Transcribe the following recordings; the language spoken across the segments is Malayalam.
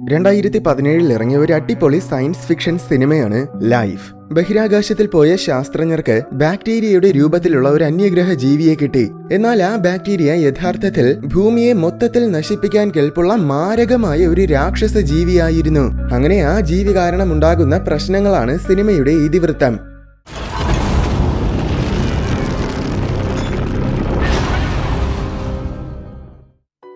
രണ്ടായിരത്തി പതിനേഴിൽ ഇറങ്ങിയ ഒരു അടിപൊളി സയൻസ് ഫിക്ഷൻ സിനിമയാണ് ലൈഫ് ബഹിരാകാശത്തിൽ പോയ ശാസ്ത്രജ്ഞർക്ക് ബാക്ടീരിയയുടെ രൂപത്തിലുള്ള ഒരു അന്യഗ്രഹ ജീവിയെ കിട്ടി. എന്നാൽ ആ ബാക്ടീരിയ യഥാർത്ഥത്തിൽ ഭൂമിയെ മൊത്തത്തിൽ നശിപ്പിക്കാൻ കെൽപ്പുള്ള മാരകമായ ഒരു രാക്ഷസ ജീവിയായിരുന്നു. അങ്ങനെ ആ ജീവി കാരണമുണ്ടാകുന്ന പ്രശ്നങ്ങളാണ് സിനിമയുടെ ഇതിവൃത്തം.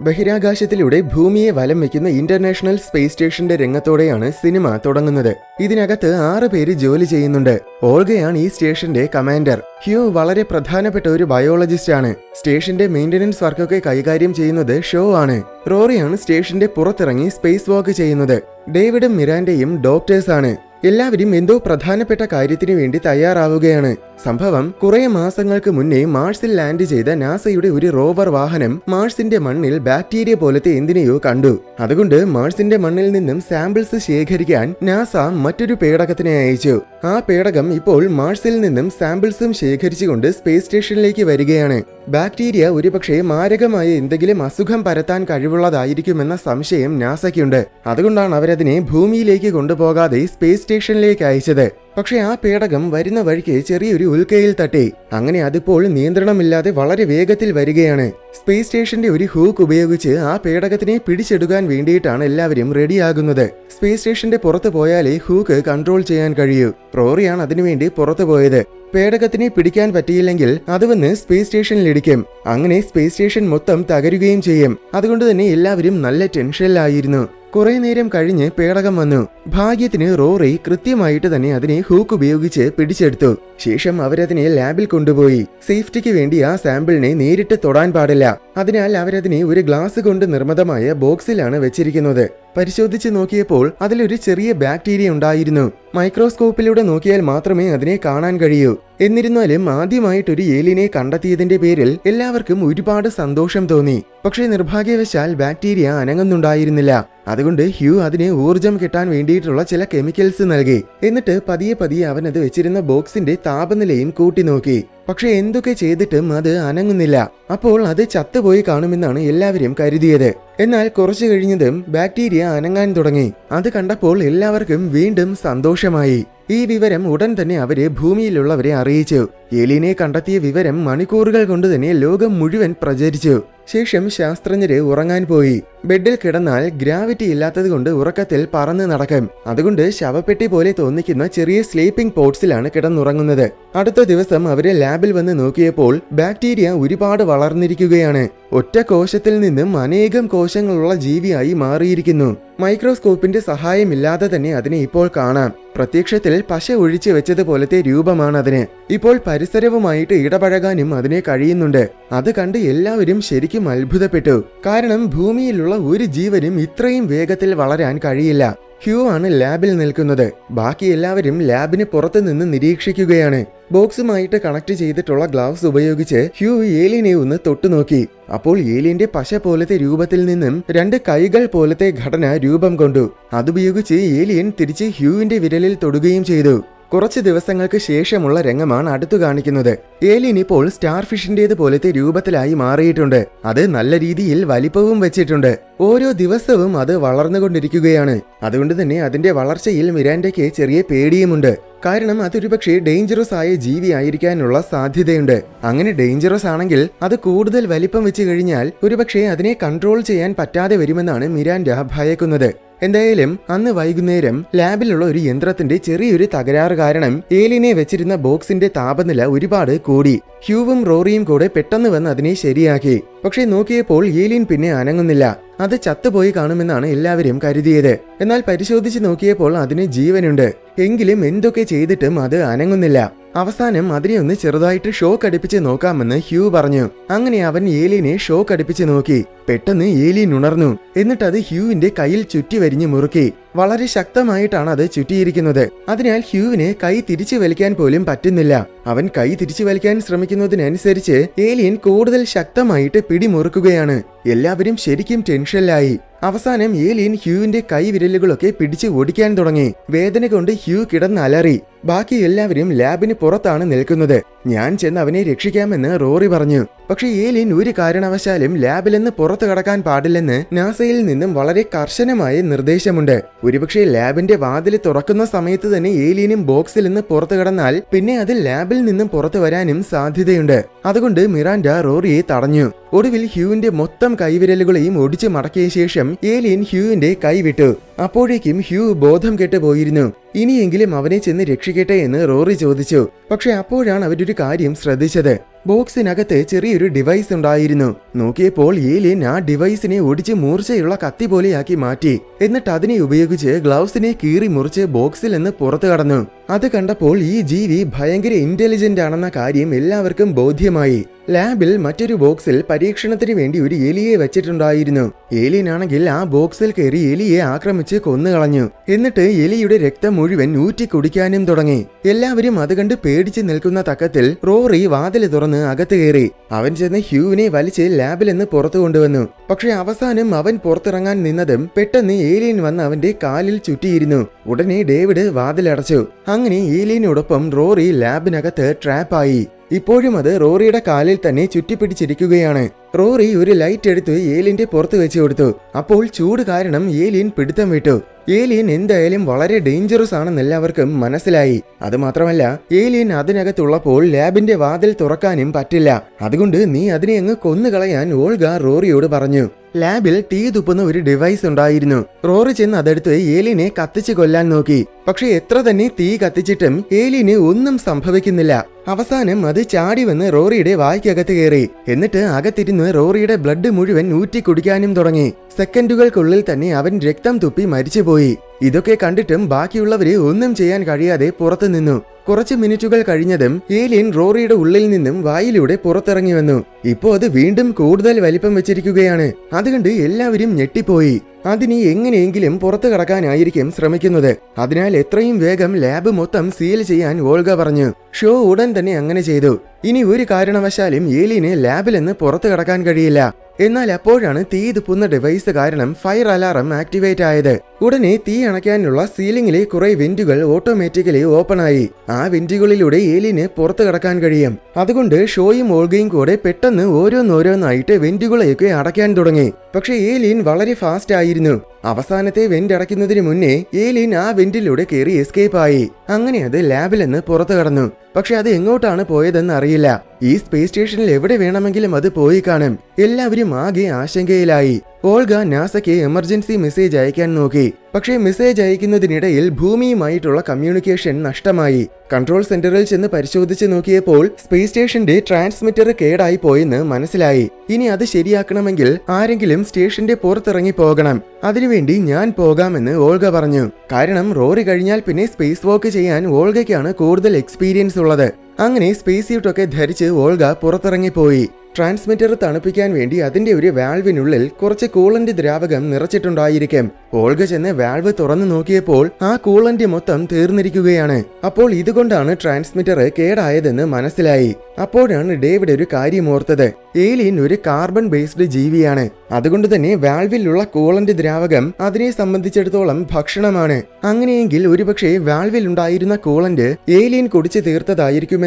ബഹിരാകാശത്തിലൂടെ ഭൂമിയെ വലം വയ്ക്കുന്ന ഇന്റർനാഷണൽ സ്പേസ് സ്റ്റേഷന്റെ രംഗത്തോടെയാണ് സിനിമ തുടങ്ങുന്നത്. ഇതിനകത്ത് ആറ് പേര് ജോലി ചെയ്യുന്നുണ്ട്. ഓൾഗയാണ് ഈ സ്റ്റേഷന്റെ കമാൻഡർ. ഹ്യൂ വളരെ പ്രധാനപ്പെട്ട ഒരു ബയോളജിസ്റ്റ് ആണ്. സ്റ്റേഷന്റെ മെയിന്റനൻസ് വർക്കൊക്കെ കൈകാര്യം ചെയ്യുന്നത് ഷോ ആണ്. റോറിയാണ് സ്റ്റേഷന്റെ പുറത്തിറങ്ങി സ്പേസ് വാക്ക് ചെയ്യുന്നത്. ഡേവിഡും മിറാൻഡയും ഡോക്ടേഴ്സ് ആണ്. എല്ലാവരും എന്തോ പ്രധാനപ്പെട്ട കാര്യത്തിനു വേണ്ടി തയ്യാറാവുകയാണ്. സംഭവം കുറെ മാസങ്ങൾക്ക് മുന്നേ മാർസിൽ ലാൻഡ് ചെയ്ത നാസയുടെ ഒരു റോവർ വാഹനം മാർസിന്റെ മണ്ണിൽ ബാക്ടീരിയ പോലത്തെ എന്തിനെയോ കണ്ടു. അതുകൊണ്ട് മാർസിന്റെ മണ്ണിൽ നിന്നും സാമ്പിൾസ് ശേഖരിക്കാൻ നാസ മറ്റൊരു പേടകത്തിനെ അയച്ചു. ആ പേടകം ഇപ്പോൾ മാർസിൽ നിന്നും സാമ്പിൾസും ശേഖരിച്ചുകൊണ്ട് സ്പേസ് സ്റ്റേഷനിലേക്ക് വരികയാണ്. ബാക്ടീരിയ ഒരുപക്ഷെ മാരകമായ എന്തെങ്കിലും അസുഖം പരത്താൻ കഴിവുള്ളതായിരിക്കുമെന്ന സംശയം നാസയ്ക്കുണ്ട്. അതുകൊണ്ടാണ് അവരതിനെ ഭൂമിയിലേക്ക് കൊണ്ടുപോകാതെ സ്പേസ് സ്റ്റേഷനിലേക്ക് അയച്ചത് പക്ഷേ ആ പേടകം വരുന്ന വഴിക്ക് ചെറിയൊരു ഉൽക്കയിൽ തട്ടി. അങ്ങനെ അതിപ്പോൾ നിയന്ത്രണമില്ലാതെ വളരെ വേഗത്തിൽ വരികയാണ്. സ്പേസ് സ്റ്റേഷന്റെ ഒരു ഹൂക്ക് ഉപയോഗിച്ച് ആ പേടകത്തിനെ പിടിച്ചെടുക്കാൻ വേണ്ടിയിട്ടാണ് എല്ലാവരും റെഡിയാകുന്നത്. സ്പേസ് സ്റ്റേഷന്റെ പുറത്ത് പോയാലേ ഹൂക്ക് കൺട്രോൾ ചെയ്യാൻ കഴിയൂ. റോറിയാണ് അതിനുവേണ്ടി പുറത്തു പോയത്. പേടകത്തിനെ പിടിക്കാൻ പറ്റിയില്ലെങ്കിൽ അത് വന്ന് സ്പേസ് സ്റ്റേഷനിലിടിക്കും അങ്ങനെ സ്പേസ് സ്റ്റേഷൻ മൊത്തം തകരുകയും ചെയ്യും. അതുകൊണ്ട് തന്നെ എല്ലാവരും നല്ല ടെൻഷനിലായിരുന്നു. കുറെ നേരം കഴിഞ്ഞ് പേടകം വന്നു. ഭാഗ്യത്തിന് റോറി കൃത്യമായിട്ട് തന്നെ അതിനെ ഹൂക്ക് ഉപയോഗിച്ച് പിടിച്ചെടുത്തു. ശേഷം അവരതിനെ ലാബിൽ കൊണ്ടുപോയി. സേഫ്റ്റിക്ക് വേണ്ടി ആ സാമ്പിളിനെ നേരിട്ട് തൊടാൻ പാടില്ല. അതിനാൽ അവരതിനെ ഒരു ഗ്ലാസ് കൊണ്ട് നിർമ്മിതമായ ബോക്സിലാണ് വെച്ചിരിക്കുന്നത്. പരിശോധിച്ച് നോക്കിയപ്പോൾ അതിലൊരു ചെറിയ ബാക്ടീരിയ ഉണ്ടായിരുന്നു. മൈക്രോസ്കോപ്പിലൂടെ നോക്കിയാൽ മാത്രമേ അതിനെ കാണാൻ കഴിയൂ. എന്നിരുന്നാലും ആദ്യമായിട്ടൊരു ഏലിനെ കണ്ടെത്തിയതിന്റെ പേരിൽ എല്ലാവർക്കും ഒരുപാട് സന്തോഷം തോന്നി. പക്ഷേ നിർഭാഗ്യവശാൽ ബാക്ടീരിയ അനങ്ങുന്നുണ്ടായിരുന്നില്ല. അതുകൊണ്ട് ഹ്യൂ അതിന് ഊർജം കിട്ടാൻ വേണ്ടിയിട്ടുള്ള ചില കെമിക്കൽസ് നൽകി. എന്നിട്ട് പതിയെ പതിയെ അവൻ അത് വെച്ചിരുന്ന ബോക്സിന്റെ താപനിലയും കൂട്ടി നോക്കി. പക്ഷെ എന്തൊക്കെ ചെയ്തിട്ടും അത് അനങ്ങുന്നില്ല. അപ്പോൾ അത് ചത്തുപോയി കാണുമെന്നാണ് എല്ലാവരും കരുതിയത്. എന്നാൽ കുറച്ചു കഴിഞ്ഞതും ബാക്ടീരിയ അനങ്ങാൻ തുടങ്ങി. അത് കണ്ടപ്പോൾ എല്ലാവർക്കും വീണ്ടും സന്തോഷമായി. ഈ വിവരം ഉടൻ തന്നെ അവർ ഭൂമിയിലുള്ളവരെ അറിയിച്ചു. എലിനെ കണ്ടെത്തിയ വിവരം മണിക്കൂറുകൾ കൊണ്ട് തന്നെ ലോകം മുഴുവൻ പ്രചരിച്ചു. ശേഷം ശാസ്ത്രജ്ഞര് ഉറങ്ങാൻ പോയി. ബെഡിൽ കിടന്നാൽ ഗ്രാവിറ്റി ഇല്ലാത്തത് കൊണ്ട് ഉറക്കത്തിൽ പറന്ന് നടക്കും. അതുകൊണ്ട് ശവപ്പെട്ടി പോലെ തോന്നിക്കുന്ന ചെറിയ സ്ലീപ്പിംഗ് പോട്ട്സിലാണ് കിടന്നുറങ്ങുന്നത്. അടുത്ത ദിവസം അവർ ലാബിൽ വന്ന് നോക്കിയപ്പോൾ ബാക്ടീരിയ ഒരുപാട് വളർന്നിരിക്കുകയാണ്. ഒറ്റ കോശത്തിൽ നിന്നും അനേകം കോശങ്ങളുള്ള ജീവിയായി മാറിയിരിക്കുന്നു. മൈക്രോസ്കോപ്പിന്റെ സഹായമില്ലാതെ തന്നെ അതിനെ ഇപ്പോൾ കാണാം. പ്രത്യക്ഷത്തിൽ പശ ഒഴിച്ചു വെച്ചതുപോലത്തെ രൂപമാണ് അതിന് ഇപ്പോൾ പരിസരവുമായിട്ട് ഇടപഴകാനും അതിനെ കഴിയുന്നുണ്ട്. അത് കണ്ട് എല്ലാവരും ശരിക്കും അത്ഭുതപ്പെട്ടു. കാരണം ഭൂമിയിലുള്ള ഒരു ജീവനും ഇത്രയും വേഗത്തിൽ വളരാൻ കഴിയില്ല. ഹ്യൂ ആണ് ലാബിൽ നിൽക്കുന്നത്. ബാക്കി എല്ലാവരും ലാബിന് പുറത്തുനിന്ന് നിരീക്ഷിക്കുകയാണ്. ബോക്സുമായിട്ട് കണക്ട് ചെയ്തിട്ടുള്ള ഗ്ലൗസ് ഉപയോഗിച്ച് ഹ്യൂ ഏലിയനെ ഒന്ന് തൊട്ടുനോക്കി. അപ്പോൾ ഏലിയന്റെ പശ പോലത്തെ രൂപത്തിൽ നിന്നും രണ്ട് കൈകൾ പോലത്തെ ഘടന രൂപം കൊണ്ടു. അതുപയോഗിച്ച് ഏലിയൻ തിരിച്ച് ഹ്യൂവിന്റെ വിരലിൽ തൊടുകയും ചെയ്തു. കുറച്ച് ദിവസങ്ങൾക്ക് ശേഷമുള്ള രംഗമാണ് അടുത്തു കാണിക്കുന്നത്. ഏലിയൻ ഇപ്പോൾ സ്റ്റാർ ഫിഷിന്റേത് പോലത്തെ രൂപത്തിലായി മാറിയിട്ടുണ്ട്. അത് നല്ല രീതിയിൽ വലിപ്പവും വെച്ചിട്ടുണ്ട്. ഓരോ ദിവസവും അത് വളർന്നുകൊണ്ടിരിക്കുകയാണ്. അതുകൊണ്ട് തന്നെ അതിന്റെ വളർച്ചയിൽ മിരാൻഡയ്ക്ക് ചെറിയ പേടിയുമുണ്ട്. കാരണം അതൊരുപക്ഷെ ഡേഞ്ചറസ് ആയ ജീവി ആയിരിക്കാനുള്ള സാധ്യതയുണ്ട്. അങ്ങനെ ഡേഞ്ചറസ് ആണെങ്കിൽ അത് കൂടുതൽ വലിപ്പം വെച്ച് കഴിഞ്ഞാൽ ഒരുപക്ഷെ അതിനെ കൺട്രോൾ ചെയ്യാൻ പറ്റാതെ വരുമെന്നാണ് മിരാൻഡ ഭയക്കുന്നത്. എന്തായാലും അന്ന് വൈകുന്നേരം ലാബിലുള്ള ഒരു യന്ത്രത്തിന്റെ ചെറിയൊരു തകരാറ് കാരണം ഏലിനെ വെച്ചിരുന്ന ബോക്സിന്റെ താപനില ഒരുപാട് കൂടി. ഹ്യൂവും റോറിയും കൂടെ പെട്ടെന്ന് വന്ന് അതിനെ ശരിയാക്കി. പക്ഷേ നോക്കിയപ്പോൾ ഏലിൻ പിന്നെ അനങ്ങുന്നില്ല. അത് ചത്തുപോയി കാണുമെന്നാണ് എല്ലാവരും കരുതിയത്. എന്നാൽ പരിശോധിച്ച് നോക്കിയപ്പോൾ അതിന് ജീവനുണ്ട്. എങ്കിലും എന്തൊക്കെ ചെയ്തിട്ടും അത് അനങ്ങുന്നില്ല. അവസാനം അതിനെ ഒന്ന് ചെറുതായിട്ട് ഷോക്ക് അടിപ്പിച്ച് നോക്കാമെന്ന് ഹ്യൂ പറഞ്ഞു. അങ്ങനെ അവൻ ഏലിയനെ ഷോക്ക് അടിപ്പിച്ച് നോക്കി. പെട്ടെന്ന് ഏലിയൻ ഉണർന്നു. എന്നിട്ട് അത് ഹ്യൂവിന്റെ കയ്യിൽ ചുറ്റി വരിഞ്ഞു മുറുക്കി. വളരെ ശക്തമായിട്ടാണ് അത് ചുറ്റിയിരിക്കുന്നത്. അതിനാൽ ഹ്യൂവിന് കൈ തിരിച്ചു വലിക്കാൻ പോലും പറ്റുന്നില്ല. അവൻ കൈ തിരിച്ചു വലിക്കാൻ ശ്രമിക്കുന്നതിനനുസരിച്ച് ഏലിയൻ കൂടുതൽ ശക്തമായിട്ട് പിടിമുറുക്കുകയാണ്. എല്ലാവരും ശരിക്കും ടെൻഷനിലായി. അവസാനം ഏലിയൻ ഹ്യൂവിന്റെ കൈവിരലുകളൊക്കെ പിടിച്ച് ഓടിക്കാൻ തുടങ്ങി. വേദന കൊണ്ട് ഹ്യൂ കിടന്ന് അലറി. ബാക്കി എല്ലാവരും ലാബിന് പുറത്താണ് നിൽക്കുന്നത്. ഞാൻ ചെന്ന് അവനെ രക്ഷിക്കാമെന്ന് റോറി പറഞ്ഞു. പക്ഷേ ഏലിയൻ ഒരു കാരണവശാലും ലാബിൽ നിന്ന് പുറത്തു കടക്കാൻ പാടില്ലെന്ന് നാസയിൽ നിന്നും വളരെ കർശനമായ നിർദ്ദേശമുണ്ട്. ഒരുപക്ഷെ ലാബിന്റെ വാതിൽ തുറക്കുന്ന സമയത്ത് തന്നെ ഏലിയനും ബോക്സിൽ നിന്ന് പുറത്തു കടന്നാൽ പിന്നെ അത് ലാബിൽ നിന്നും പുറത്തു വരാനും സാധ്യതയുണ്ട്. അതുകൊണ്ട് മിറാൻഡ റോറിയെ തടഞ്ഞു. ഒടുവിൽ ഹ്യൂവിന്റെ മൊത്തം കൈവിരലുകളെയും ഒടിച്ചു മടക്കിയ ശേഷം ഏലിയൻ ഹ്യൂവിന്റെ കൈവിട്ടു അപ്പോഴേക്കും ഹ്യൂ ബോധം കെട്ട് പോയിരുന്നു ഇനിയെങ്കിലും അവനെ ചെന്ന് രക്ഷിക്കട്ടെ എന്ന് റോറി ചോദിച്ചു. പക്ഷെ അപ്പോഴാണ് അവരൊരു കാര്യം ശ്രദ്ധിച്ചത്. ബോക്സിനകത്ത് ചെറിയൊരു ഡിവൈസ് ഉണ്ടായിരുന്നു. നോക്കിയപ്പോൾ ഏലിയൻ ആ ഡിവൈസിനെ ഒടിച്ച് മൂർച്ചയുള്ള കത്തി പോലെയാക്കി മാറ്റി. എന്നിട്ട് അതിനെ ഉപയോഗിച്ച് ഗ്ലൗസിനെ കീറി മുറിച്ച് ബോക്സിൽ നിന്ന് പുറത്തു കടന്നു. അത് കണ്ടപ്പോൾ ഈ ജീവി ഭയങ്കര ഇന്റലിജന്റ് ആണെന്ന കാര്യം എല്ലാവർക്കും ബോധ്യമായി. ലാബിൽ മറ്റൊരു ബോക്സിൽ പരീക്ഷണത്തിന് വേണ്ടി ഒരു എലിയെ വെച്ചിട്ടുണ്ടായിരുന്നു. ഏലിയനാണെങ്കിൽ ആ ബോക്സിൽ കയറി എലിയെ ആക്രമിച്ച് കൊന്നുകളഞ്ഞു. എന്നിട്ട് എലിയുടെ രക്തം മുഴുവൻ ഊറ്റി കുടിക്കാനും തുടങ്ങി. എല്ലാവരും അത് കണ്ട് പേടിച്ച് നിൽക്കുന്ന തക്കത്തിൽ റോറി വാതിൽ തുറന്ന് അകത്ത് കയറി. അവൻ ചെന്ന് ഹ്യൂവിനെ വലിച്ച് ലാബിൽ നിന്ന് പുറത്തു കൊണ്ടുവന്നു. പക്ഷെ അവസാനം അവൻ പുറത്തിറങ്ങാൻ നിന്നതും പെട്ടെന്ന് ഏലിയൻ വന്ന് അവന്റെ കാലിൽ ചുറ്റിയിരുന്നു. ഉടനെ ഡേവിഡ് വാതിലടച്ചു. അങ്ങനെ ഏലിയനോടൊപ്പം റോറി ലാബിനകത്ത് ട്രാപ്പായി. ഇപ്പോഴും അത് റോറിയുടെ കാലിൽ തന്നെ ചുറ്റിപ്പിടിച്ചിരിക്കുകയാണ്. റോറി ഒരു ലൈറ്റ് എടുത്ത് ഏലിന്റെ പുറത്ത് വെച്ചു കൊടുത്തു. അപ്പോൾ ചൂട് കാരണം ഏലിയൻ പിടുത്തം വിട്ടു. ഏലിയൻ എന്തായാലും വളരെ ഡേഞ്ചറസ് ആണെന്ന് എല്ലാവർക്കും മനസ്സിലായി. അതുമാത്രമല്ല ഏലിയൻ അതിനകത്തുള്ളപ്പോൾ ലാബിന്റെ വാതിൽ തുറക്കാനും പറ്റില്ല. അതുകൊണ്ട് നീ അതിനെ അങ്ങ് കൊന്നുകളയാൻ ഓൾഗ റോറിയോട് പറഞ്ഞു. ലാബിൽ തീ തുപ്പുന്ന ഒരു ഡിവൈസ് ഉണ്ടായിരുന്നു. റോറി ചെന്ന് അതെടുത്ത് ഏലിനെ കത്തിച്ചു കൊല്ലാൻ നോക്കി. പക്ഷെ എത്ര തന്നെ തീ കത്തിച്ചിട്ടും ഏലിന് ഒന്നും സംഭവിക്കുന്നില്ല. അവസാനം അത് ചാടി വന്ന് റോറിയുടെ വായ്ക്കകത്ത് കയറി. എന്നിട്ട് അകത്തിരുന്ന് റോറിയുടെ ബ്ലഡ് മുഴുവൻ ഊറ്റി കുടിക്കാനും തുടങ്ങി. സെക്കൻഡുകൾക്കുള്ളിൽ തന്നെ അവൻ രക്തം തുപ്പി മരിച്ചുപോയി. ഇതൊക്കെ കണ്ടിട്ടും ബാക്കിയുള്ളവരെ ഒന്നും ചെയ്യാൻ കഴിയാതെ പുറത്തു നിന്നു. കുറച്ച് മിനിറ്റുകൾ കഴിഞ്ഞതും ഏലിയൻ റോറിയുടെ ഉള്ളിൽ നിന്നും വായിലൂടെ പുറത്തിറങ്ങി വന്നു. ഇപ്പോ അത് വീണ്ടും കൂടുതൽ വലിപ്പം വെച്ചിരിക്കുകയാണ്. അതുകൊണ്ട് എല്ലാവരും ഞെട്ടിപ്പോയി. അതിനി എങ്ങനെയെങ്കിലും പുറത്തു കടക്കാനായിരിക്കും ശ്രമിക്കുന്നത്. അതിനാൽ എത്രയും വേഗം ലാബ് മൊത്തം സീൽ ചെയ്യാൻ വോൾഗ പറഞ്ഞു. ഷോ ഉടൻ തന്നെ അങ്ങനെ ചെയ്തു. ഇനി ഒരു കാരണവശാലും ഏലിയന് ലാബിൽ നിന്ന് പുറത്തു കടക്കാൻ കഴിയില്ല. എന്നാൽ അപ്പോഴാണ് തീ തുപ്പുന്ന ഡിവൈസ് കാരണം ഫയർ അലാറം ആക്ടിവേറ്റ് ആയത്. ഉടനെ തീ അണയ്ക്കാനുള്ള സീലിംഗിലെ കുറെ വെന്റുകൾ ഓട്ടോമാറ്റിക്കലി ഓപ്പൺ ആയി. വെന്റുകളിലൂടെ ഏലിന് പുറത്തു കടക്കാൻ കഴിയും. അതുകൊണ്ട് ഷോയും ഓൾഗയും കൂടെ പെട്ടെന്ന് ഓരോന്നോരോന്നായിട്ട് വെന്റുകളെയൊക്കെ അടയ്ക്കാൻ തുടങ്ങി. പക്ഷേ ഏലിയൻ വളരെ ഫാസ്റ്റ് ആയിരുന്നു. അവസാനത്തെ വെന്റ് അടയ്ക്കുന്നതിന് മുന്നേ ഏലിയൻ ആ വെന്റിലൂടെ കയറി എസ്കേപ്പ് ആയി. അങ്ങനെ അത് ലാബിൽ നിന്ന് പുറത്തു കടന്നു. പക്ഷെ അത് എങ്ങോട്ടാണ് പോയതെന്ന് അറിയില്ല. ഈ സ്പേസ് സ്റ്റേഷനിൽ എവിടെ വേണമെങ്കിലും അത് പോയി കാണും. എല്ലാവരും ആകെ ആശങ്കയിലായി. ഓൾഗ നാസയ്ക്ക് എമർജൻസി മെസ്സേജ് അയക്കാൻ നോക്കി. പക്ഷേ മെസ്സേജ് അയക്കുന്നതിനിടയിൽ ഭൂമിയുമായിട്ടുള്ള കമ്മ്യൂണിക്കേഷൻ നഷ്ടമായി. കൺട്രോൾ സെന്ററിൽ ചെന്ന് പരിശോധിച്ച് നോക്കിയപ്പോൾ സ്പേസ് സ്റ്റേഷന്റെ ട്രാൻസ്മിറ്റർ കേടായി പോയെന്ന് മനസ്സിലായി. ഇനി അത് ശരിയാക്കണമെങ്കിൽ ആരെങ്കിലും സ്റ്റേഷന്റെ പുറത്തിറങ്ങി പോകണം. അതിനുവേണ്ടി ഞാൻ പോകാമെന്ന് ഓൾഗ പറഞ്ഞു. കാരണം റോറി കഴിഞ്ഞാൽ പിന്നെ സ്പേസ് വാക്ക് ചെയ്യാൻ ഓൾഗയ്ക്കാണ് കൂടുതൽ എക്സ്പീരിയൻസ് ഉള്ളത്. അങ്ങനെ സ്പേസ് സ്യൂട്ടൊക്കെ ധരിച്ച് ഓൾഗ പുറത്തിറങ്ങിപ്പോയി. ട്രാൻസ്മിറ്റർ തണുപ്പിക്കാൻ വേണ്ടി അതിന്റെ ഒരു വാൽവിനുള്ളിൽ കുറച്ച് കൂളന്റ് ദ്രാവകം നിറച്ചിട്ടുണ്ടായിരിക്കും. ഓൾഗ ചെന്ന് വാൽവ് തുറന്നു നോക്കിയപ്പോൾ ആ കൂളന്റ് മൊത്തം തീർന്നിരിക്കുകയാണ്. അപ്പോൾ ഇതുകൊണ്ടാണ് ട്രാൻസ്മിറ്റർ കേടായതെന്ന് മനസ്സിലായി. അപ്പോഴാണ് ഡേവിഡ് ഒരു കാര്യം ഓർത്തത്. ഏലിയൻ ഒരു കാർബൺ ബേസ്ഡ് ജീവിയാണ്. അതുകൊണ്ട് തന്നെ വാൽവിലുള്ള കൂളന്റ് ദ്രാവകം അതിനെ സംബന്ധിച്ചിടത്തോളം ഭക്ഷണമാണ്. അങ്ങനെയെങ്കിൽ ഒരുപക്ഷെ വാൽവിൽ ഉണ്ടായിരുന്ന കൂളന്റ് ഏലിയൻ കുടിച്ചു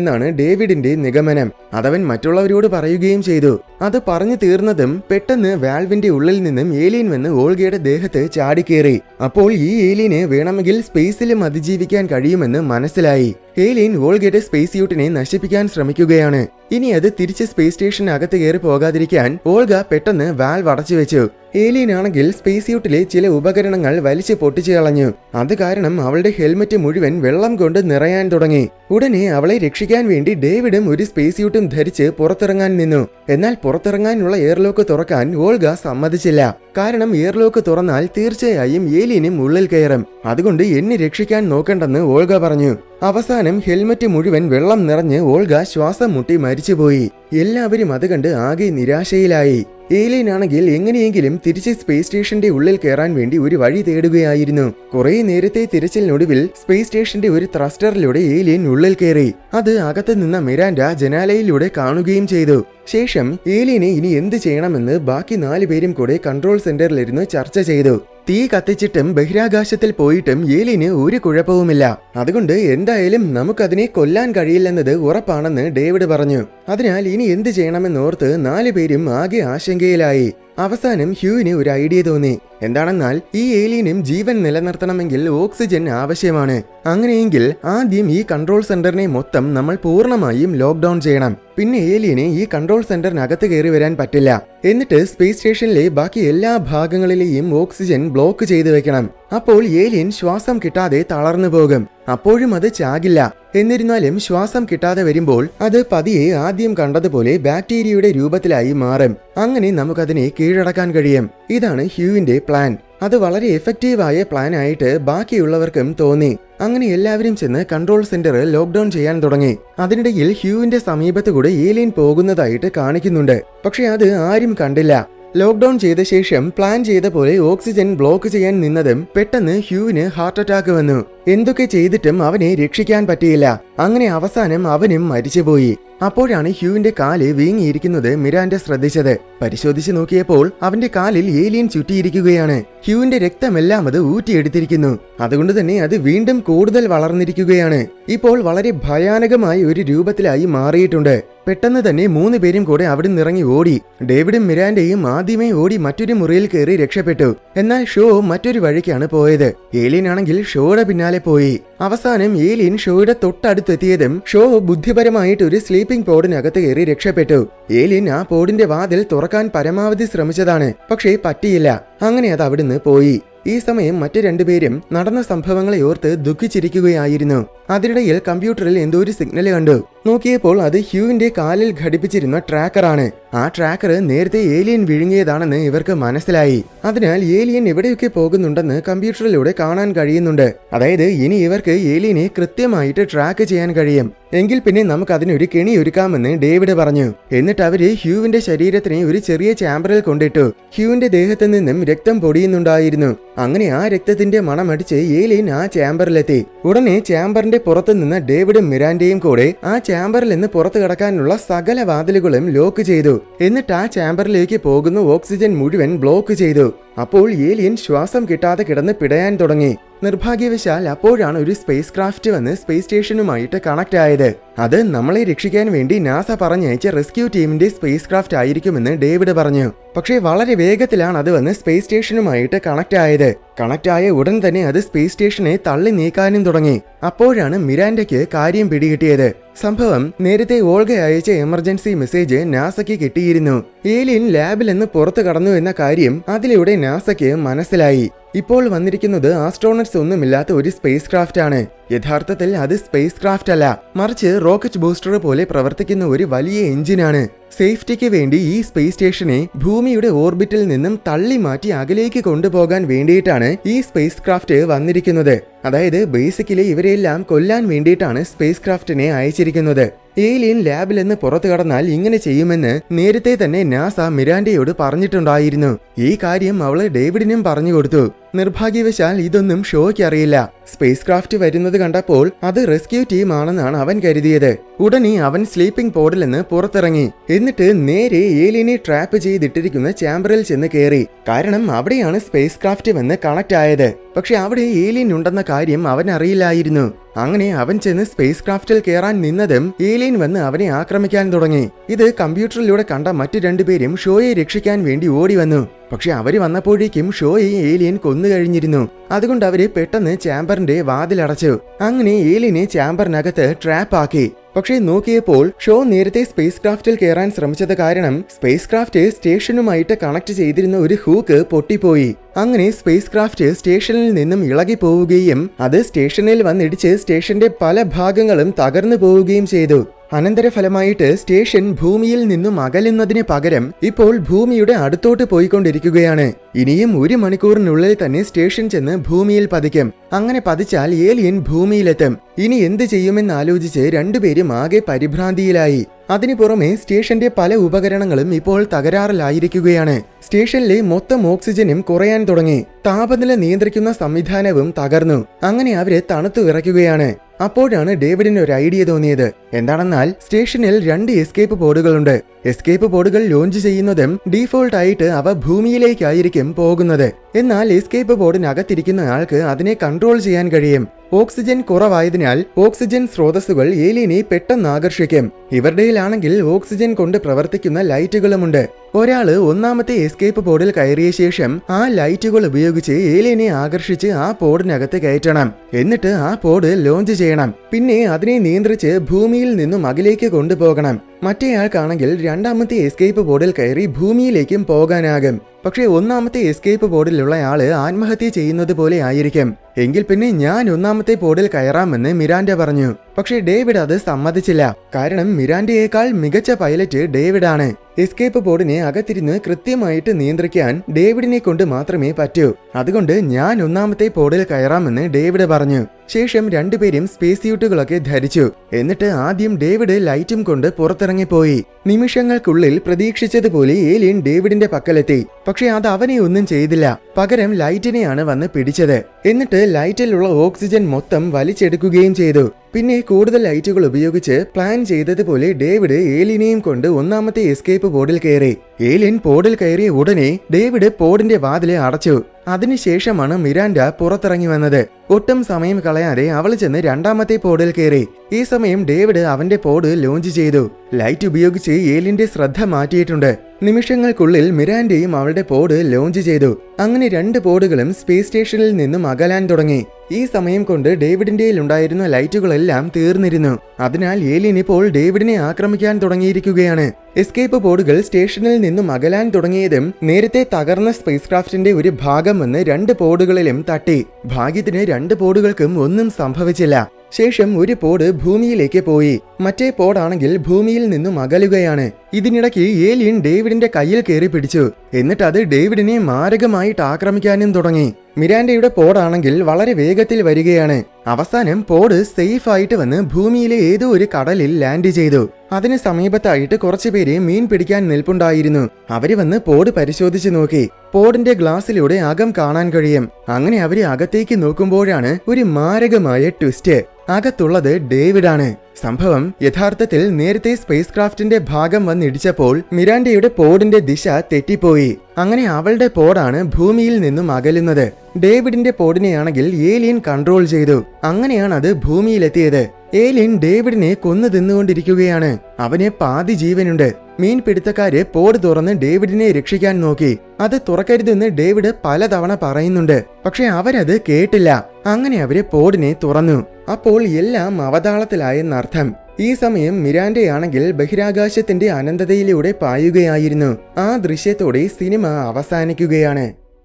തീർത്തതായിരിക്കുമെന്നാണ് ഡേവിഡിന്റെ നിഗമനം. അതവൻ മറ്റുള്ളവരോട് പറയുകയും ചെയ്തു. അത് പറഞ്ഞു തീർന്നതും പെട്ടെന്ന് വാൽവിന്റെ ഉള്ളിൽ നിന്നും ഏലിയൻ വന്ന് ഓൾഗയുടെ ദേഹത്ത് ചാടിക്കേറി. അപ്പോൾ ഈ ഏലിയനെ വേണമെങ്കിൽ സ്പേസിലും അതിജീവിക്കാൻ കഴിയുമെന്ന് മനസ്സിലായി. ഏലിയൻ വോൾഗേറ്റ് സ്പേസ് യൂട്ടിനെ നശിപ്പിക്കാൻ ശ്രമിക്കുകയാണ്. ഇനി അത് തിരിച്ച് സ്പേസ് സ്റ്റേഷനകത്ത് കയറി പോകാതിരിക്കാൻ ഓൾഗ പെട്ടെന്ന് വാൽ വടച്ചു വെച്ചു. ഏലിയൻ ആണെങ്കിൽ സ്പേസ് യൂട്ടിലെ ചില ഉപകരണങ്ങൾ വലിച്ചു പൊട്ടിച്ചു കളഞ്ഞു. അത് കാരണം അവളുടെ ഹെൽമെറ്റ് മുഴുവൻ വെള്ളം കൊണ്ട് നിറയാൻ തുടങ്ങി. ഉടനെ അവളെ രക്ഷിക്കാൻ വേണ്ടി ഡേവിഡും ഒരു സ്പേസ് യൂട്ടും ധരിച്ച് പുറത്തിറങ്ങാൻ നിന്നു. എന്നാൽ പുറത്തിറങ്ങാനുള്ള എയർലോക്ക് തുറക്കാൻ ഓൾഗ സമ്മതിച്ചില്ല. കാരണം എയർലോക്ക് തുറന്നാൽ തീർച്ചയായും ഏലിയനും ഉള്ളിൽ കയറും. അതുകൊണ്ട് എന്നെ രക്ഷിക്കാൻ നോക്കണ്ടെന്ന് ഓൾഗ പറഞ്ഞു. അവസാനം ഹെൽമറ്റ് മുഴുവൻ വെള്ളം നിറഞ്ഞ് ഓൾഗ ശ്വാസം മുട്ടി മരിച്ചുപോയി. എല്ലാവരും അത് കണ്ട് ആകെ നിരാശയിലായി. ഏലിയൻ ആണെങ്കിൽ എങ്ങനെയെങ്കിലും തിരിച്ച് സ്പേസ് സ്റ്റേഷന്റെ ഉള്ളിൽ കയറാൻ വേണ്ടി ഒരു വഴി തേടുകയായിരുന്നു. കുറെ നേരത്തെ തിരച്ചിലിനൊടുവിൽ സ്പേസ് സ്റ്റേഷന്റെ ഒരു ത്രസ്റ്ററിലൂടെ ഏലിയൻ ഉള്ളിൽ കയറി അത് അകത്ത് നിന്ന മിരാൻഡ ജനാലയിലൂടെ കാണുകയും ചെയ്തു. ശേഷം ഏലിയനെ ഇനി എന്ത് ചെയ്യണമെന്ന് ബാക്കി നാലു പേരും കൂടെ കൺട്രോൾ സെന്ററിലിരുന്ന് ചർച്ച ചെയ്തു. തീ കത്തിച്ചിട്ടും ബഹിരാകാശത്തിൽ പോയിട്ടും ഏലിന് ഒരു കുഴപ്പവുമില്ല. അതുകൊണ്ട് എന്തായാലും നമുക്കതിനെ കൊല്ലാൻ കഴിയില്ലെന്നത് ഉറപ്പാണെന്ന് ഡേവിഡ് പറഞ്ഞു. അതിനാൽ ഇനി എന്ത് ചെയ്യണമെന്നോർത്ത് നാലുപേരും ആകെ ആശങ്കയിലായി. അവസാനം ഹ്യൂവിന് ഒരു ഐഡിയ തോന്നി. എന്താണെന്നാൽ ഈ ഏലിയനും ജീവൻ നിലനിർത്തണമെങ്കിൽ ഓക്സിജൻ ആവശ്യമാണ്. അങ്ങനെയെങ്കിൽ ആദ്യം ഈ കൺട്രോൾ സെന്ററിനെ മൊത്തം നമ്മൾ പൂർണമായും ലോക്ക്ഡൌൺ ചെയ്യണം. പിന്നെ ഏലിയന് ഈ കൺട്രോൾ സെന്ററിനകത്ത് കയറി വരാൻ പറ്റില്ല. എന്നിട്ട് സ്പേസ് സ്റ്റേഷനിലെ ബാക്കി എല്ലാ ഭാഗങ്ങളിലെയും ഓക്സിജൻ ബ്ലോക്ക് ചെയ്തു വെക്കണം. അപ്പോൾ ഏലിയൻ ശ്വാസം കിട്ടാതെ തളർന്നു പോകും. അപ്പോഴും അത് ചാകില്ല. എന്നിരുന്നാലും ശ്വാസം കിട്ടാതെ വരുമ്പോൾ അത് പതിയെ ആദ്യം കണ്ടതുപോലെ ബാക്ടീരിയയുടെ രൂപത്തിലായി മാറും. അങ്ങനെ നമുക്കതിനെ കീഴടക്കാൻ കഴിയും. ഇതാണ് ഹ്യൂവിന്റെ പ്ലാൻ. അത് വളരെ എഫക്റ്റീവായ പ്ലാൻ ആയിട്ട് ബാക്കിയുള്ളവർക്കും തോന്നി. അങ്ങനെ എല്ലാവരും ചെന്ന് കൺട്രോൾ സെന്റർ ലോക്ക്ഡൌൺ ചെയ്യാൻ തുടങ്ങി. അതിനിടയിൽ ഹ്യൂവിന്റെ സമീപത്തുകൂടെ ഏലിയൻ പോകുന്നതായിട്ട് കാണിക്കുന്നുണ്ട്. പക്ഷെ അത് ആരും കണ്ടില്ല. ലോക്ക്ഡൌൺ ചെയ്ത ശേഷം പ്ലാൻ ചെയ്ത പോലെ ഓക്സിജൻ ബ്ലോക്ക് ചെയ്യാൻ നിന്നതും പെട്ടെന്ന് ഹ്യൂവിന് ഹാർട്ട് അറ്റാക്ക് വന്നു. എന്തൊക്കെ ചെയ്തിട്ടും അവനെ രക്ഷിക്കാൻ പറ്റിയില്ല. അങ്ങനെ അവസാനം അവനും മരിച്ചുപോയി. അപ്പോഴാണ് ഹ്യൂവിന്റെ കാൽ വീങ്ങിയിരിക്കുന്നത് മിരാൻഡ ശ്രദ്ധിച്ചത്. പരിശോധിച്ച് നോക്കിയപ്പോൾ അവന്റെ കാലിൽ ഏലിയൻ ചുറ്റിയിരിക്കുകയാണ്. ഹ്യൂവിന്റെ രക്തമെല്ലാം അത് ഊറ്റിയെടുത്തിരിക്കുന്നു. അതുകൊണ്ട് തന്നെ അത് വീണ്ടും കൂടുതൽ വളർന്നിരിക്കുകയാണ്. ഇപ്പോൾ വളരെ ഭയാനകമായ ഒരു രൂപത്തിലായി മാറിയിട്ടുണ്ട്. പെട്ടെന്ന് തന്നെ മൂന്ന് പേരും കൂടെ അവിടെ നിറങ്ങി ഓടി. ഡേവിഡും മിരാൻഡയും ആദ്യമേ ഓടി മറ്റൊരു മുറിയിൽ കയറി രക്ഷപ്പെട്ടു. എന്നാൽ ഷോ മറ്റൊരു വഴിക്കാണ് പോയത്. ഏലിയൻ ആണെങ്കിൽ ഷോയുടെ പിന്നാലെ പോയി. അവസാനം ഏലിയൻ ഷോയുടെ തൊട്ടടുത്തെത്തിയതും ഷോ ബുദ്ധിപരമായിട്ട് ഒരു സ്ലീപ്പിംഗ് പോഡിനകത്ത് കയറി രക്ഷപ്പെട്ടു. ഏലിയൻ ആ പോഡിന്റെ വാതിൽ തുറക്കാൻ പരമാവധി ശ്രമിച്ചതാണ്. പക്ഷേ പറ്റിയില്ല. അങ്ങനെ അത് അവിടുന്ന് പോയി. ഈ സമയം മറ്റു രണ്ടുപേരും നടന്ന സംഭവങ്ങളെ ഓർത്ത് ദുഃഖിച്ചിരിക്കുകയായിരുന്നു. അതിനിടയിൽ കമ്പ്യൂട്ടറിൽ എന്തോ ഒരു സിഗ്നൽ കണ്ടു. നോക്കിയപ്പോൾ അത് ഹ്യൂവിന്റെ കാലിൽ ഘടിപ്പിച്ചിരുന്ന ട്രാക്കറാണ്. ആ ട്രാക്കർ നേരത്തെ ഏലിയൻ വിഴുങ്ങിയതാണെന്ന് ഇവർക്ക് മനസ്സിലായി. അതിനാൽ ഏലിയൻ എവിടെയൊക്കെ പോകുന്നുണ്ടെന്ന് കമ്പ്യൂട്ടറിലൂടെ കാണാൻ കഴിയുന്നുണ്ട്. അതായത് ഇനി ഇവർക്ക് ഏലിയനെ കൃത്യമായിട്ട് ട്രാക്ക് ചെയ്യാൻ കഴിയും. എങ്കിൽ പിന്നെ നമുക്ക് അതിനൊരു കെണി ഒരുക്കാമെന്ന് ഡേവിഡ് പറഞ്ഞു. എന്നിട്ട് അവർ ഹ്യൂവിന്റെ ശരീരത്തിനെ ഒരു ചെറിയ ചാമ്പറിൽ കൊണ്ടിട്ടു. ഹ്യൂവിന്റെ ദേഹത്ത് നിന്നും രക്തം പൊടിയുന്നുണ്ടായിരുന്നു. അങ്ങനെ ആ രക്തത്തിന്റെ മണമടിച്ച് ഏലിയൻ ആ ചാമ്പറിലെത്തി ഉടനെ ചാമ്പറിന്റെ പുറത്തു നിന്ന് ഡേവിഡും മിരാൻഡയും കൂടെ ആ ചാമ്പറിൽ നിന്ന് പുറത്തു കടക്കാനുള്ള സകല വാതിലുകളും ലോക്ക് ചെയ്തു. എന്നിട്ട് ആ ചാമ്പറിലേക്ക് പോകുന്ന ഓക്സിജൻ മുഴുവൻ ബ്ലോക്ക് ചെയ്തു. അപ്പോൾ ഏലിയൻ ശ്വാസം കിട്ടാതെ കിടന്ന് പിടയാൻ തുടങ്ങി. നിർഭാഗ്യവശാൽ അപ്പോഴാണ് ഒരു സ്പേസ് ക്രാഫ്റ്റ് വന്ന് സ്പേസ് സ്റ്റേഷനുമായിട്ട് കണക്ട് ആയത്. അത് നമ്മളെ രക്ഷിക്കാൻ വേണ്ടി നാസ പറഞ്ഞയച്ച റെസ്ക്യൂ ടീമിന്റെ സ്പേസ് ക്രാഫ്റ്റ് ആയിരിക്കുമെന്ന് ഡേവിഡ് പറഞ്ഞു. പക്ഷേ വളരെ വേഗത്തിലാണ് അത് വന്ന് സ്പേസ് സ്റ്റേഷനുമായിട്ട് കണക്ട് ആയത്. കണക്ട് ആയ ഉടൻ തന്നെ അത് സ്പേസ് സ്റ്റേഷനെ തള്ളി നീക്കാനും തുടങ്ങി. അപ്പോഴാണ് മിരാൻഡയ്ക്ക് കാര്യം പിടികിട്ടിയത്. സംഭവം നേരത്തെ ഓൾഗ അയച്ച എമർജൻസി മെസ്സേജ് നാസയ്ക്ക് കിട്ടിയിരുന്നു. ഏലിയൻ ലാബിൽ നിന്ന് പുറത്തു കടന്നു എന്ന കാര്യം അതിലൂടെ നാസയ്ക്ക് മനസ്സിലായി. ഇപ്പോൾ വന്നിരിക്കുന്നത് ആസ്ട്രോണറ്റ്സ് ഒന്നുമില്ലാത്ത ഒരു സ്പേസ് ക്രാഫ്റ്റ് ആണ്. യഥാർത്ഥത്തിൽ അത് സ്പേസ് ക്രാഫ്റ്റ് അല്ല. മറിച്ച് റോക്കറ്റ് ബൂസ്റ്റർ പോലെ പ്രവർത്തിക്കുന്ന ഒരു വലിയ എഞ്ചിനാണ് സേഫ്റ്റിക്ക് വേണ്ടി ഈ സ്പേസ് സ്റ്റേഷനെ ഭൂമിയുടെ ഓർബിറ്റിൽ നിന്നും തള്ളി മാറ്റി അകലേക്ക് കൊണ്ടുപോകാൻ വേണ്ടിയിട്ടാണ് ഈ സ്പേസ് ക്രാഫ്റ്റ് വന്നിരിക്കുന്നത്. അതായത് ബേസിക്കലി ഇവരെല്ലാം കൊല്ലാൻ വേണ്ടിയിട്ടാണ് സ്പേസ് ക്രാഫ്റ്റിനെ അയച്ചിരിക്കുന്നത്. ഏലിയൻ ലാബിൽ നിന്ന് പുറത്തു കടന്നാൽ ഇങ്ങനെ ചെയ്യുമെന്ന് നേരത്തെ തന്നെ നാസ മിരാൻഡയോട് പറഞ്ഞിട്ടുണ്ടായിരുന്നു. ഈ കാര്യം അവൾ ഡേവിഡിനും പറഞ്ഞു കൊടുത്തു. നിർഭാഗ്യവശാൽ ഇതൊന്നും ഷോയ്ക്ക് അറിയില്ല. സ്പേസ് ക്രാഫ്റ്റ് വരുന്നത് കണ്ടപ്പോൾ അത് റെസ്ക്യൂ ടീം ആണെന്നാണ് അവൻ കരുതിയത്. ഉടനെ അവൻ സ്ലീപ്പിംഗ് പോഡിൽ നിന്ന് പുറത്തിറങ്ങി. എന്നിട്ട് നേരെ ഏലിയനെ ട്രാപ്പ് ചെയ്തിട്ടിരിക്കുന്ന ചാമ്പറിൽ ചെന്ന് കയറി കാരണം അവിടെയാണ് സ്പേസ് ക്രാഫ്റ്റ് വന്ന് കണക്ട് ആയത്. പക്ഷെ അവിടെ ഏലിയൻ ഉണ്ടെന്ന കാര്യം അവൻ അറിയില്ലായിരുന്നു. അങ്ങനെ അവൻ ചെന്ന് സ്പേസ് ക്രാഫ്റ്റിൽ കയറാൻ നിന്നതും ഏലിയൻ വന്ന് അവനെ ആക്രമിക്കാൻ തുടങ്ങി. ഇത് കമ്പ്യൂട്ടറിലൂടെ കണ്ട മറ്റു രണ്ടുപേരും ഷോയെ രക്ഷിക്കാൻ വേണ്ടി ഓടി വന്നു. പക്ഷെ അവർ വന്നപ്പോഴേക്കും ഷോയെ ഏലിയൻ കൊന്നു കഴിഞ്ഞിരുന്നു. അതുകൊണ്ട് അവർ പെട്ടെന്ന് ചാമ്പറിന്റെ വാതിലടച്ചു. അങ്ങനെ ഏലിയനെ ചാമ്പറിനകത്ത് ട്രാപ്പ് ആക്കി. പക്ഷേ നോക്കിയപ്പോൾ ഷോ നേരത്തെ സ്പേസ് ക്രാഫ്റ്റിൽ കയറാൻ ശ്രമിച്ചത് കാരണം സ്പേസ് ക്രാഫ്റ്റ് സ്റ്റേഷനുമായിട്ട് കണക്ട് ചെയ്തിരുന്ന ഒരു ഹൂക്ക് പൊട്ടിപ്പോയി. അങ്ങനെ സ്പേസ് ക്രാഫ്റ്റ് സ്റ്റേഷനിൽ നിന്നും ഇളകി പോവുകയും അത് സ്റ്റേഷനിൽ വന്നിടിച്ച് സ്റ്റേഷന്റെ പല ഭാഗങ്ങളും തകർന്നു പോവുകയും ചെയ്തു. അനന്തരഫലമായിട്ട് സ്റ്റേഷൻ ഭൂമിയിൽ നിന്നും അകലുന്നതിന് പകരം ഇപ്പോൾ ഭൂമിയുടെ അടുത്തോട്ട് പോയിക്കൊണ്ടിരിക്കുകയാണ്. ഇനിയും ഒരു മണിക്കൂറിനുള്ളിൽ തന്നെ സ്റ്റേഷൻ ചെന്ന് ഭൂമിയിൽ പതിക്കും. അങ്ങനെ പതിച്ചാൽ ഏലിയൻ ഭൂമിയിലെത്തും. ഇനി എന്ത് ചെയ്യുമെന്ന് ആലോചിച്ച് രണ്ടുപേരും ആകെ പരിഭ്രാന്തിയിലായി. അതിനു പുറമെ സ്റ്റേഷന്റെ പല ഉപകരണങ്ങളും ഇപ്പോൾ തകരാറിലായിരിക്കുകയാണ്. സ്റ്റേഷനിലെ മൊത്തം ഓക്സിജനും കുറയാൻ തുടങ്ങി. താപനില നിയന്ത്രിക്കുന്ന സംവിധാനവും തകർന്നു. അങ്ങനെ അവരെ തണുത്തു വിറയ്ക്കുകയാണ്. അപ്പോഴാണ് ഡേവിഡിന് ഒരു ഐഡിയ തോന്നിയത്. എന്താണെന്നാൽ സ്റ്റേഷനിൽ രണ്ട് എസ്കേപ്പ് ബോർഡുകളുണ്ട് എസ്കേപ്പ് ബോർഡുകൾ ലോഞ്ച് ചെയ്യുന്നതും ഡീഫോൾട്ട് ആയിട്ട് അവ ഭൂമിയിലേക്കായിരിക്കും പോകുന്നത്. എന്നാൽ എസ്കേപ്പ് ബോർഡിനകത്തിരിക്കുന്ന ആൾക്ക് അതിനെ കൺട്രോൾ ചെയ്യാൻ കഴിയും. ഓക്സിജൻ കുറവായതിനാൽ ഓക്സിജൻ സ്രോതസ്സുകൾ ഏലിയനെ പെട്ടെന്ന് ആകർഷിക്കും. ഇവരുടെയിലാണെങ്കിൽ ഓക്സിജൻ കൊണ്ട് പ്രവർത്തിക്കുന്ന ലൈറ്റുകളുമുണ്ട്. ഒരാൾ ഒന്നാമത്തെ എസ്കേപ്പ് പോഡിൽ കയറിയ ശേഷം ആ ലൈറ്റുകൾ ഉപയോഗിച്ച് ഏലിയനെ ആകർഷിച്ച് ആ പോഡിനകത്ത് കയറ്റണം. എന്നിട്ട് ആ പോഡ് ലോഞ്ച് ചെയ്യണം. പിന്നെ അതിനെ നിയന്ത്രിച്ച് ഭൂമിയിൽ നിന്നും അകലേക്ക് കൊണ്ടുപോകണം. മറ്റേയാൾക്കാണെങ്കിൽ രണ്ടാമത്തെ എസ്കേപ്പ് ബോർഡിൽ കയറി ഭൂമിയിലേക്കും പോകാനാകും. പക്ഷേ ഒന്നാമത്തെ എസ്കേപ്പ് ബോർഡിലുള്ള ആൾ ആത്മഹത്യ ചെയ്യുന്നത് പോലെ ആയിരിക്കും. എങ്കിൽ പിന്നെ ഞാൻ ഒന്നാമത്തെ ബോർഡിൽ കയറാമെന്ന് മിരാൻഡ പറഞ്ഞു. പക്ഷേ ഡേവിഡ് അത് സമ്മതിച്ചില്ല. കാരണം മിരാൻഡയേക്കാൾ മികച്ച പൈലറ്റ് ഡേവിഡാണ്. എസ്കേപ്പ് ബോർഡിനെ അകത്തിരുന്ന് കൃത്യമായിട്ട് നിയന്ത്രിക്കാൻ ഡേവിഡിനെ കൊണ്ട് മാത്രമേ പറ്റൂ. അതുകൊണ്ട് ഞാൻ ഒന്നാമത്തെ ബോർഡിൽ കയറാമെന്ന് ഡേവിഡ് പറഞ്ഞു. ശേഷം രണ്ടുപേരും സ്പേസ് സ്യൂട്ടുകളൊക്കെ ധരിച്ചു. എന്നിട്ട് ആദ്യം ഡേവിഡ് ലൈറ്റും കൊണ്ട് പുറത്തിറങ്ങിപ്പോയി. നിമിഷങ്ങൾക്കുള്ളിൽ പ്രതീക്ഷിച്ചതുപോലെ ഏലിയൻ ഡേവിഡിന്റെ പക്കലെത്തി. പക്ഷെ അത് അവനെ ഒന്നും ചെയ്തില്ല. പകരം ലൈറ്റിനെയാണ് വന്ന് പിടിച്ചത്. എന്നിട്ട് ലൈറ്റിലുള്ള ഓക്സിജൻ മൊത്തം വലിച്ചെടുക്കുകയും ചെയ്തു. പിന്നെ കൂടുതൽ ലൈറ്റുകൾ ഉപയോഗിച്ച് പ്ലാൻ ചെയ്തതുപോലെ ഡേവിഡ് ഏലിനെയും കൊണ്ട് ഒന്നാമത്തെ എസ്കേപ്പ് ബോർഡിൽ കയറി. ഏലിൻ ബോർഡിൽ കയറിയ ഉടനെ ഡേവിഡ് ബോർഡിന്റെ വാതിലെ അടച്ചു. അതിനുശേഷമാണ് മിരാൻഡ പുറത്തിറങ്ങി വന്നത്. ഒട്ടും സമയം കളയാതെ അവൾ ചെന്ന് രണ്ടാമത്തെ പോഡിൽ കയറി. ഈ സമയം ഡേവിഡ് അവന്റെ പോഡ് ലോഞ്ച് ചെയ്തു. ലൈറ്റ് ഉപയോഗിച്ച് ഏലിന്റെ ശ്രദ്ധ മാറ്റിയിട്ടുണ്ട്. നിമിഷങ്ങൾക്കുള്ളിൽ മിരാൻഡയും അവളുടെ പോഡ് ലോഞ്ച് ചെയ്തു. അങ്ങനെ രണ്ട് പോഡുകളും സ്പേസ് സ്റ്റേഷനിൽ നിന്നും അകലാൻ തുടങ്ങി. ഈ സമയം കൊണ്ട് ഡേവിഡിന്റെ ഉണ്ടായിരുന്ന ലൈറ്റുകളെല്ലാം തീർന്നിരുന്നു. അതിനാൽ ഏലിയൻ ഇപ്പോൾ ഡേവിഡിനെ ആക്രമിക്കാൻ തുടങ്ങിയിരിക്കുകയാണ്. എസ്കേപ്പ് പോഡുകൾ സ്റ്റേഷനിൽ നിന്നും അകലാൻ തുടങ്ങിയതും നേരത്തെ തകർന്ന സ്പേസ് ക്രാഫ്റ്റിന്റെ ഒരു ഭാഗം വന്ന് രണ്ട് പോഡുകളിലും തട്ടി. ഭാഗ്യത്തിന് രണ്ട് പോഡുകൾക്കും ഒന്നും സംഭവിച്ചില്ല. ശേഷം ഒരു പോഡ് ഭൂമിയിലേക്ക് പോയി. മറ്റേ പോഡാണെങ്കിൽ ഭൂമിയിൽ നിന്നും അകലുകയാണ്. ഇതിനിടയ്ക്ക് ഏലിയൻ ഡേവിഡിന്റെ കയ്യിൽ കയറി പിടിച്ചു. എന്നിട്ട് അത് ഡേവിഡിനെ മാരകമായിട്ട് ആക്രമിക്കാനും തുടങ്ങി. മിരാൻഡയുടെ പോഡാണെങ്കിൽ വളരെ വേഗത്തിൽ വരികയാണ്. അവസാനം പോഡ് സേഫ് ആയിട്ട് വന്ന് ഭൂമിയിലെ ഏതോ ഒരു കടലിൽ ലാൻഡ് ചെയ്തു. അതിന് സമീപത്തായിട്ട് കുറച്ചുപേര് മീൻ പിടിക്കാൻ നിൽപ്പുണ്ടായിരുന്നു. അവർ വന്ന് പോഡ് പരിശോധിച്ചു നോക്കി. പോഡിന്റെ ഗ്ലാസ്സിലൂടെ അകം കാണാൻ കഴിയും. അങ്ങനെ അവരെ അകത്തേക്ക് നോക്കുമ്പോഴാണ് ഒരു മാരകമായ ട്വിസ്റ്റ്. അകത്തുള്ളത് ഡേവിഡാണ്. സംഭവം യഥാർത്ഥത്തിൽ നേരത്തെ സ്പേസ് ക്രാഫ്റ്റിന്റെ ഭാഗം വന്നിടിച്ചപ്പോൾ മിരാൻഡയുടെ പോഡിന്റെ ദിശ തെറ്റിപ്പോയി. അങ്ങനെ അവളുടെ പോഡാണ് ഭൂമിയിൽ നിന്നും അകലുന്നത്. ഡേവിഡിന്റെ പോഡിനെയാണെങ്കിൽ ഏലിയൻ കൺട്രോൾ ചെയ്തു. അങ്ങനെയാണ് അത് ഭൂമിയിലെത്തിയത്. ഏലിയൻ ഡേവിഡിനെ കൊന്നു തിന്നുകൊണ്ടിരിക്കുകയാണ്. അവന് പാതി ജീവനുണ്ട്. മീൻ പിടുത്തക്കാര് പോട് തുറന്ന് ഡേവിഡിനെ രക്ഷിക്കാൻ നോക്കി. അത് തുറക്കരുതെന്ന് ഡേവിഡ് പലതവണ പറയുന്നുണ്ട്. പക്ഷെ അവരത് കേട്ടില്ല. അങ്ങനെ അവർ പോടിനെ തുറന്നു. അപ്പോൾ എല്ലാം അവതാളത്തിലായെന്നർത്ഥം ഈ സമയം മിരാൻഡയാണെങ്കിൽ ബഹിരാകാശത്തിന്റെ അനന്തതയിലൂടെ പായുകയായിരുന്നു. ആ ദൃശ്യത്തോടെ സിനിമ അവസാനിക്കുകയാണ്.